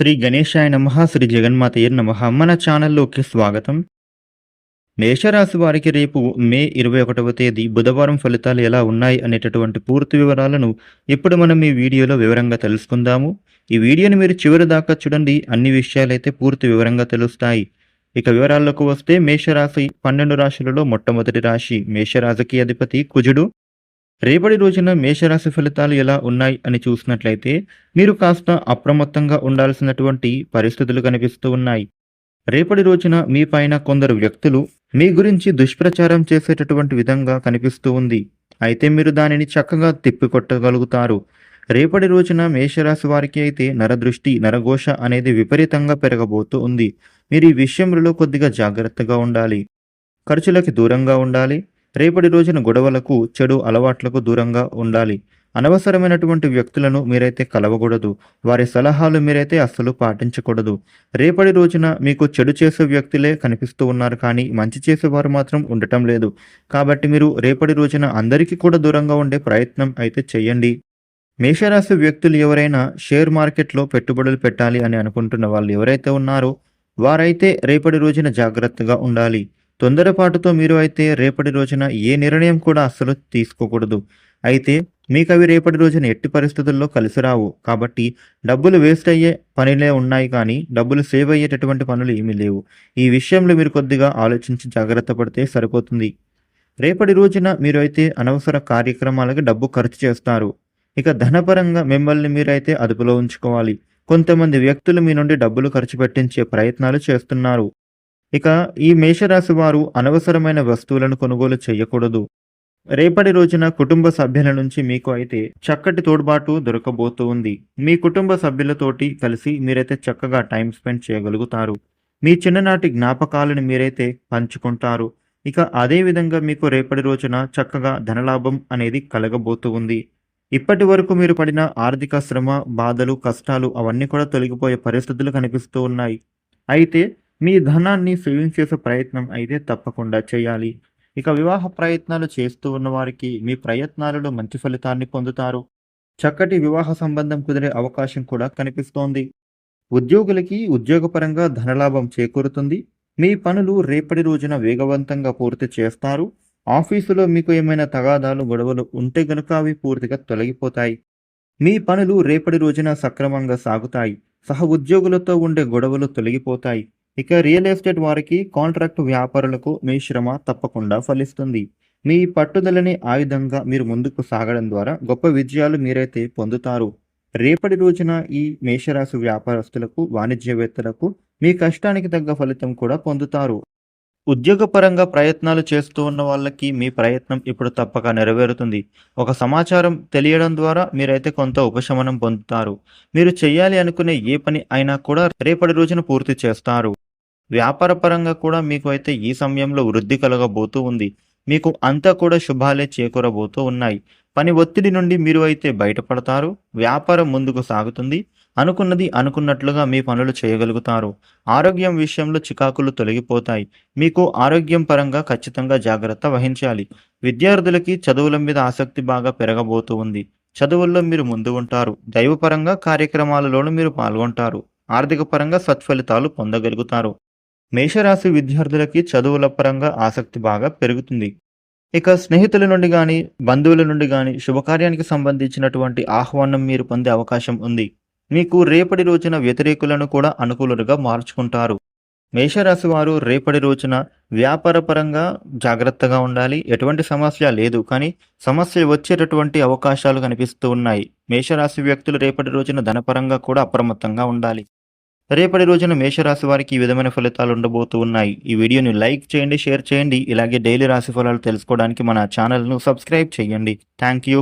శ్రీ గణేశాయ నమ శ్రీ జగన్మాతయ్య నమ. మన ఛానల్లోకి స్వాగతం. మేషరాశి వారికి రేపు మే ఇరవై ఒకటవ తేదీ బుధవారం ఫలితాలు ఎలా ఉన్నాయి అనేటటువంటి పూర్తి వివరాలను ఇప్పుడు మనం ఈ వీడియోలో వివరంగా తెలుసుకుందాము. ఈ వీడియోని మీరు చివరి దాకా చూడండి అన్ని విషయాలైతే పూర్తి వివరంగా తెలుస్తాయి. ఇక వివరాల్లోకి వస్తే మేషరాశి పన్నెండు రాశులలో మొట్టమొదటి రాశి మేషరాశికి అధిపతి కుజుడు. రేపటి రోజున మేషరాశి ఫలితాలు ఎలా ఉన్నాయి అని చూసినట్లయితే మీరు కాస్త అప్రమత్తంగా ఉండాల్సినటువంటి పరిస్థితులు కనిపిస్తూ ఉన్నాయి. రేపటి రోజున మీ పైన కొందరు వ్యక్తులు మీ గురించి దుష్ప్రచారం చేసేటటువంటి విధంగా కనిపిస్తూ ఉంది. అయితే మీరు దానిని చక్కగా తిప్పికొట్టగలుగుతారు. రేపటి రోజున మేషరాశి వారికి అయితే నరదృష్టి నరఘోష అనేది విపరీతంగా పెరగబోతూ ఉంది. మీరు ఈ విషయంలో కొద్దిగా జాగ్రత్తగా ఉండాలి. ఖర్చులకి దూరంగా ఉండాలి. రేపటి రోజున గొడవలకు చెడు అలవాట్లకు దూరంగా ఉండాలి. అనవసరమైనటువంటి వ్యక్తులను మీరైతే కలవకూడదు. వారి సలహాలు మీరైతే అస్సలు పాటించకూడదు. రేపటి రోజున మీకు చెడు చేసే వ్యక్తులే కనిపిస్తూ ఉన్నారు కానీ మంచి చేసేవారు మాత్రం ఉండటం లేదు. కాబట్టి మీరు రేపటి రోజున అందరికీ కూడా దూరంగా ఉండే ప్రయత్నం అయితే చేయండి మేషరాశి వ్యక్తులు ఎవరైనా షేర్ మార్కెట్లో పెట్టుబడులు పెట్టాలి అని అనుకుంటున్న వాళ్ళు ఎవరైతే ఉన్నారో వారైతే రేపటి రోజున జాగ్రత్తగా ఉండాలి. తొందరపాటుతో మీరు అయితే రేపటి రోజున ఏ నిర్ణయం కూడా అస్సలు తీసుకోకూడదు. అయితే మీకు అవి రేపటి రోజున ఎట్టి పరిస్థితుల్లో కలిసి రావు. కాబట్టి డబ్బులు వేస్ట్ అయ్యే పనిలే ఉన్నాయి కానీ డబ్బులు సేవ్ అయ్యేటటువంటి పనులు ఏమీ లేవు. ఈ విషయంలో మీరు కొద్దిగా ఆలోచించి జాగ్రత్త పడితే సరిపోతుంది. రేపటి రోజున మీరు అయితే అనవసర కార్యక్రమాలకు డబ్బు ఖర్చు చేస్తారు. ఇక ధనపరంగా మిమ్మల్ని మీరైతే అదుపులో ఉంచుకోవాలి. కొంతమంది వ్యక్తులు మీ నుండి డబ్బులు ఖర్చు పెట్టించే ప్రయత్నాలు చేస్తున్నారు. ఇక ఈ మేషరాశి వారు అనవసరమైన వస్తువులను కొనుగోలు చేయకూడదు. రేపటి రోజున కుటుంబ సభ్యుల నుంచి మీకు అయితే చక్కటి తోడ్బాటు దొరకబోతూ ఉంది మీ కుటుంబ సభ్యులతోటి కలిసి మీరైతే చక్కగా టైం స్పెండ్ చేయగలుగుతారు. మీ చిన్ననాటి జ్ఞాపకాలను మీరైతే పంచుకుంటారు. ఇక అదే విధంగా మీకు రేపటి రోజున చక్కగా ధనలాభం అనేది కలగబోతూ ఉంది ఇప్పటి వరకు మీరు పడిన ఆర్థిక శ్రమ బాధలు కష్టాలు అవన్నీ కూడా తొలగిపోయే పరిస్థితులు కనిపిస్తూ ఉన్నాయి. అయితే మీ ధనాన్ని సేవింగ్ చేసే ప్రయత్నం అయితే తప్పకుండా చేయాలి. ఇక వివాహ ప్రయత్నాలు చేస్తూ ఉన్న వారికి మీ ప్రయత్నాలలో మంచి ఫలితాన్ని పొందుతారు. చక్కటి వివాహ సంబంధం కుదిరే అవకాశం కూడా కనిపిస్తోంది. ఉద్యోగులకి ఉద్యోగపరంగా ధనలాభం చేకూరుతుంది. మీ పనులు రేపటి రోజున వేగవంతంగా పూర్తి చేస్తారు. ఆఫీసులో మీకు ఏమైనా తగాదాలు గొడవలు ఉంటే గనుక అవి పూర్తిగా తొలగిపోతాయి. మీ పనులు రేపటి రోజున సక్రమంగా సాగుతాయి. సహ ఉద్యోగులతో ఉండే గొడవలు తొలగిపోతాయి. ఇక రియల్ ఎస్టేట్ వారికి కాంట్రాక్ట్ వ్యాపారులకు మీ శ్రమ తప్పకుండా ఫలిస్తుంది. మీ పట్టుదలని ఆయుధంగా మీరు ముందుకు సాగడం ద్వారా గొప్ప విజయాలు మీరైతే పొందుతారు. రేపటి రోజున ఈ మేషరాశి వ్యాపారస్తులకు వాణిజ్యవేత్తలకు మీ కష్టానికి తగ్గ ఫలితం కూడా పొందుతారు. ఉద్యోగపరంగా ప్రయత్నాలు చేస్తూ ఉన్న వాళ్ళకి మీ ప్రయత్నం ఇప్పుడు తప్పక నెరవేరుతుంది. ఒక సమాచారం తెలియడం ద్వారా మీరైతే కొంత ఉపశమనం పొందుతారు. మీరు చేయాలి అనుకునే ఏ పని అయినా కూడా రేపటి రోజున పూర్తి చేస్తారు. వ్యాపారపరంగా కూడా మీకు అయితే ఈ సమయంలో వృద్ధి కలగబోతూ ఉంది. మీకు అంతా కూడా శుభాలే చేకూరబోతూ ఉన్నాయి. పని ఒత్తిడి నుండి మీరు అయితే బయటపడతారు. వ్యాపారం ముందుకు సాగుతుంది. అనుకున్నది అనుకున్నట్లుగా మీ పనులు చేయగలుగుతారు. ఆరోగ్యం విషయంలో చికాకులు తొలగిపోతాయి. మీకు ఆరోగ్యం పరంగా ఖచ్చితంగా జాగ్రత్త వహించాలి. విద్యార్థులకి చదువుల మీద ఆసక్తి బాగా పెరగబోతూ ఉంది. చదువుల్లో మీరు ముందు ఉంటారు. దైవపరంగా కార్యక్రమాలలోనూ మీరు పాల్గొంటారు. ఆర్థిక పరంగా సత్ఫలితాలు పొందగలుగుతారు. మేషరాశి విద్యార్థులకి చదువుల పరంగా ఆసక్తి బాగా పెరుగుతుంది. ఇక స్నేహితుల నుండి కానీ బంధువుల నుండి కానీ శుభకార్యానికి సంబంధించినటువంటి ఆహ్వానం మీరు పొందే అవకాశం ఉంది. మీకు రేపటి రోజున వ్యతిరేకులను కూడా అనుకూలుగా మార్చుకుంటారు. మేషరాశి వారు రేపటి రోజున వ్యాపారపరంగా జాగ్రత్తగా ఉండాలి. ఎటువంటి సమస్య లేదు. కానీ సమస్య వచ్చేటటువంటి అవకాశాలు కనిపిస్తూ ఉన్నాయి. మేషరాశి వ్యక్తులు రేపటి రోజున ధనపరంగా కూడా అప్రమత్తంగా ఉండాలి. రేపటి రోజున మేషరాశి వారికి ఈ విధమైన ఫలితాలు ఉండబోతూ ఉన్నాయి. ఈ వీడియోని లైక్ చేయండి షేర్ చేయండి. ఇలాగే డైలీ రాశి ఫలాలు తెలుసుకోవడానికి మన ఛానల్ను సబ్స్క్రైబ్ చేయండి. Thank you.